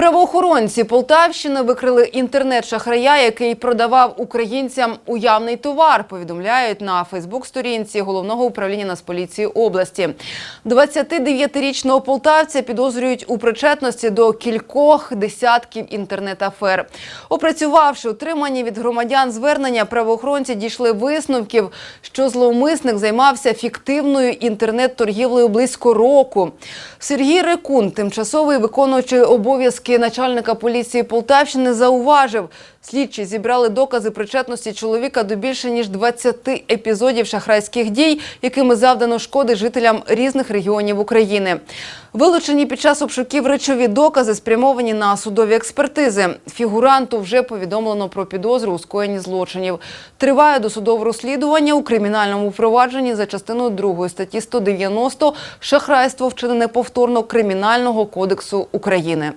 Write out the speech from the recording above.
Правоохоронці Полтавщини викрили інтернет-шахрая, який продавав українцям уявний товар. Повідомляють на Фейсбук-сторінці головного управління Нацполіції області. 29-річного полтавця підозрюють у причетності до кількох десятків інтернет-афер. Опрацювавши отримані від громадян звернення, правоохоронці дійшли висновків, що зловмисник займався фіктивною інтернет-торгівлею близько року. Сергій Рекун, тимчасовий виконуючий обов'язки начальника поліції Полтавщини, зауважив, слідчі зібрали докази причетності чоловіка до більше ніж 20 епізодів шахрайських дій, якими завдано шкоди жителям різних регіонів України. Вилучені під час обшуків речові докази спрямовані на судові експертизи. Фігуранту вже повідомлено про підозру у скоєнні злочинів. Триває досудове розслідування у кримінальному провадженні за частиною 2 статті 190 «Шахрайство вчинене повторно Кримінального кодексу України.